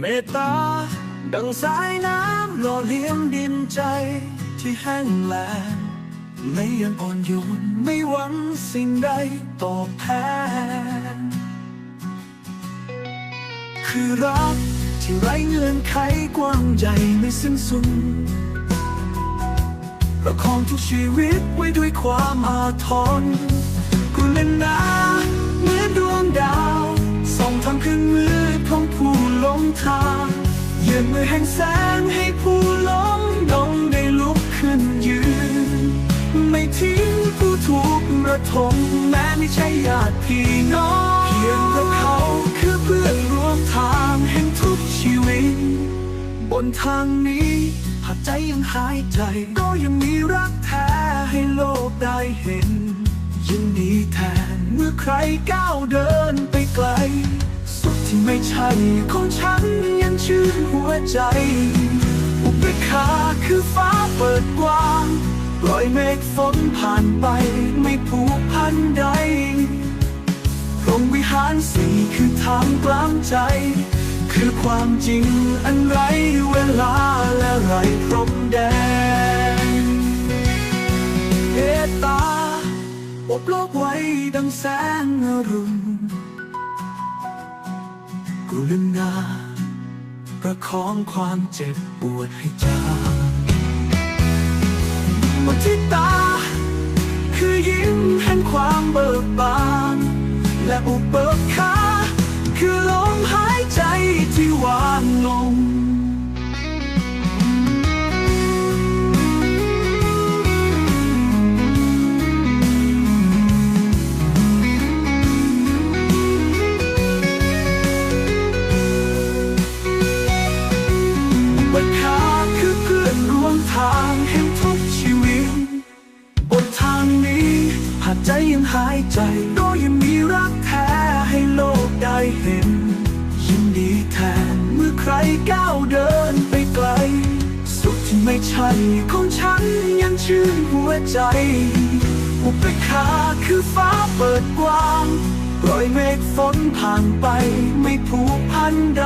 เมตตา ดังสายน้ำหล่อเลี้ยงดินใจที่แห้งแล้งไม่ยังอ่อนโยนไม่หวังสิ่งใดตอบแทน คือรักที่ไร้เงื่อนไขกว้างใหญ่ไม่สิ้นสุดประคองทุกชีวิตไว้ด้วยความอาทรกุลนาเหมือนดวงดาวส่องทางคืนมืดของผู้ งทางยืนมือแห่งแสงให้ผู้หลงดงได้ลุกขึ้นยืน ไม่ทิ้งผู้ถูกระทมแม้ไม่ใช่ญาติพี่น้องเพียงเพราะเขาคือเพื่อนร่วมทางแห่งทุกชีวิต บนทางนี้หากใจยังหายใจ ก็ยังมีรักแท้ให้โลกได้เห็นยินดีแทนเมื่อใครก้าวเดินไป ใช่ของฉันยังชื่นหัวใจ อุเบกขาคือฟ้าเปิดกว้างปล่อยเมฆฝนผ่านไปไม่ผูกพันใดพรหมวิหารสี่คือทางกลางใจ คือความจริงอันไรเวลาและไรพรมแดงเอตตาอบโลกไว้ดังแสงอรุณ กุลนาประคองความเจ็บปวดให้จางมุทิตา คือยิ้มแห่งความเบิกบาน และอุเบกขาคื บัดขาคือเพื่อนร่วมทางแห่งทุกชีวิต บนทางนี้หากใจยังหายใจก็ยังมีรักแท้ให้โลกได้เห็น ยินดีแทนเมื่อใครก้าวเดินไปไกล สุขที่ไม่ใช่ของฉันยังชื่นหัวใจ อุเบกขาคือฟ้าเปิดกว้างปล่อยเมฆฝนผ่านไปไม่ผูกพันใด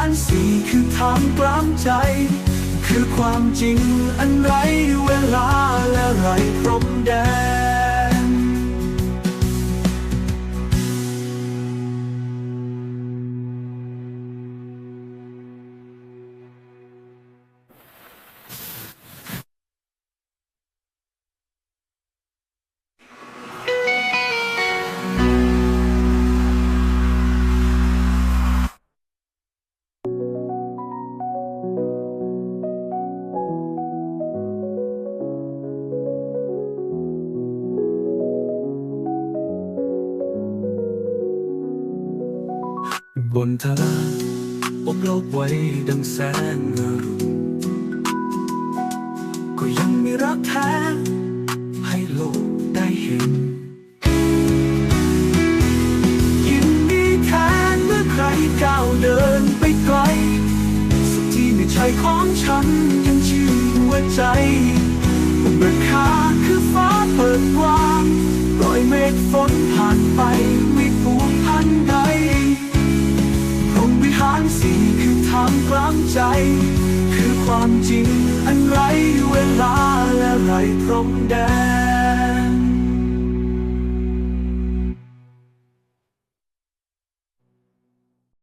านสี่คือทางกลางใจ คือความจริงอันไรเวลาและไร บนทลาอบโลกไว้ดังแสงอรุณก็ยังมีรักแท้ให้โลกได้เห็นยินดีแทนเมื่อใครก้าวเดินไปไกลสุขที่ไม่ใช่ของฉันยังชื่นหัวใจางสี่คือทางกลางใจ คือความจริงอันไรเวลาและไรพรมแดน